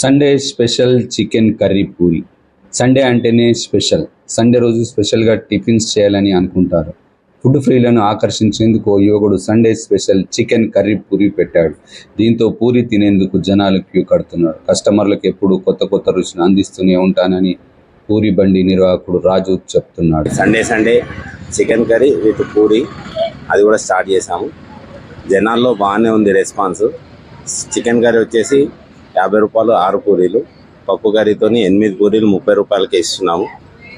Sunday special chicken curry puri Sunday అంటేనే special Sunday రోజు స్పెషల్గా టిఫిన్స్ చేయాలని అనుకుంటారు. ఫుడ్ ఫ్రీలను ఆకర్షించేందుకు యువకుడు Sunday special chicken curry puri పెట్టాడు. దీంతో పూరి తినేందుకు జనాలు క్యూ కడుతున్నారు. కస్టమర్లకు ఎప్పుడు కొత్త కొత్త రుచిని అందిస్తూనే ఉంటానని పూరి బండి నిర్వాహకుడు రాజు చెప్తున్నాడు. Sunday Sunday chicken curry with puri అది కూడా స్టార్ట్ చేసాము జనాల్లో బాగానే ఉంది రెస్పాన్స్ చికెన్ కర్రీ వచ్చేసి యాభై రూపాయలు ఆరు పూరీలు పప్పు కర్రీతో ఎనిమిది పూరీలు ముప్పై రూపాయలకి ఇస్తున్నాము.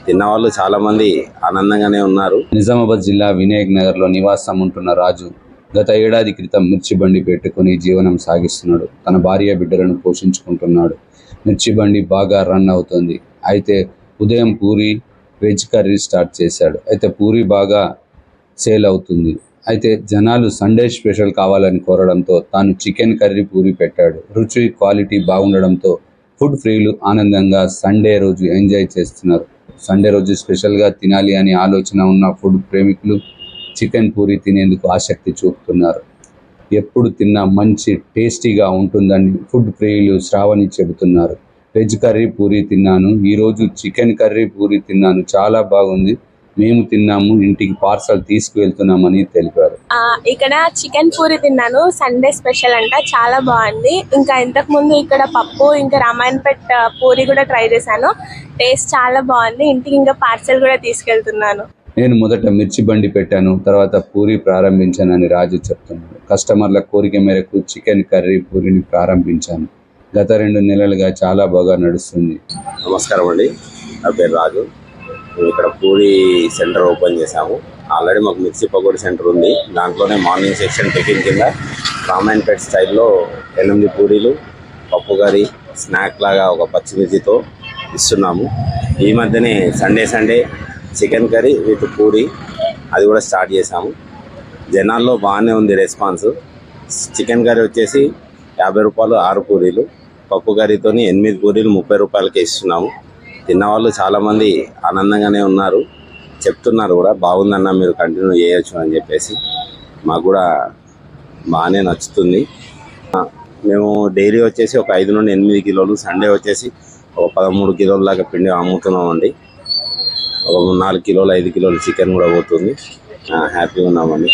తిన్నవాళ్ళు చాలామంది ఆనందంగానే ఉన్నారు. నిజామాబాద్ జిల్లా వినాయక్ నగర్లో నివాసం ఉంటున్న రాజు గత ఏడాది క్రితం మిర్చి బండి పెట్టుకుని జీవనం సాగిస్తున్నాడు. తన భార్య బిడ్డలను పోషించుకుంటున్నాడు. మిర్చి బండి బాగా రన్ అవుతుంది. అయితే ఉదయం పూరి వెజ్ కర్రీ స్టార్ట్ చేశాడు. అయితే పూరి బాగా సేల్ అవుతుంది. అయితే జనాలు సండే స్పెషల్ కావాలని కోరడంతో తాను చికెన్ కర్రీ పూరి పెట్టాడు. రుచి క్వాలిటీ బాగుండడంతో ఫుడ్ ఫ్రీలు ఆనందంగా సండే రోజు ఎంజాయ్ చేస్తున్నారు. సండే రోజు స్పెషల్గా తినాలి అనే ఆలోచన ఉన్న ఫుడ్ ప్రేమికులు చికెన్ పూరి తినేందుకు ఆసక్తి చూపుతున్నారు. ఎప్పుడు తిన్నా మంచి టేస్టీగా ఉంటుందని ఫుడ్ ప్రియులు శ్రావణి చెబుతున్నారు. వెజ్ కర్రీ పూరి తిన్నాను ఈరోజు చికెన్ కర్రీ పూరి తిన్నాను చాలా బాగుంది. మేము తిన్నాము ఇంటికి పార్సల్ తీసుకువెళ్తున్నామని తెలిపారు. ఆ, ఇక్కడ చికెన్ పూరి తిన్నాను సండే స్పెషల్ అంట చాలా బాగుంది. ఇంకా ఇంతకు ముందు ఇక్కడ పప్పు ఇంకా రామాయణపేట్ పూరి కూడా ట్రై చేశాను. టేస్ట్ చాలా బాగుంది ఇంటికి ఇంకా పార్సల్ కూడా తీసుకెళ్తున్నాను. నేను మొదట మిర్చి బండి పెట్టాను తర్వాత పూరి ప్రారంభించానని రాజు చెప్తున్నాడు. కస్టమర్ల కోరిక మేరకు చికెన్ కర్రీ పూరిని ప్రారంభించాను. గత రెండు నెలలుగా చాలా బాగా నడుస్తుంది. నమస్కారం అండి. నా పేరు రాజు. ఇక్కడ పూరి సెంటర్ ఓపెన్ చేసాము ఆల్రెడీ మాకు మిర్చి పకోడీ సెంటర్ ఉంది. దాంట్లోనే మార్నింగ్ సెక్షన్ టిఫిన్ కింద రామాయణపేట్ స్టైల్లో ఎనిమిది పూరీలు పప్పు కర్రీ స్నాక్ లాగా ఒక పచ్చిమిర్చితో ఇస్తున్నాము. ఈ మధ్యనే Sunday Sunday chicken curry with puri అది కూడా స్టార్ట్ చేసాము జనాల్లో బాగానే ఉంది రెస్పాన్స్. చికెన్ కర్రీ వచ్చేసి యాభై రూపాయలు ఆరు పూరీలు పప్పు కర్రీతో ఎనిమిది పూరీలు ముప్పై రూపాయలకే ఇస్తున్నాము. తిన్నవాళ్ళు చాలామంది ఆనందంగానే ఉన్నారు. చెప్తున్నారు కూడా బాగుందన్న మీరు కంటిన్యూ చేయొచ్చు అని చెప్పేసి. మాకు కూడా బాగానే నచ్చుతుంది. మేము డైలీ వచ్చేసి ఒక ఐదు నుండి ఎనిమిది కిలోలు సండే వచ్చేసి ఒక పదమూడు కిలోల దాకా పిండి అమ్ముతున్నామండి. ఒక నాలుగు కిలోలు ఐదు కిలోలు చికెన్ కూడా పోతుంది. హ్యాపీగా ఉన్నామండి.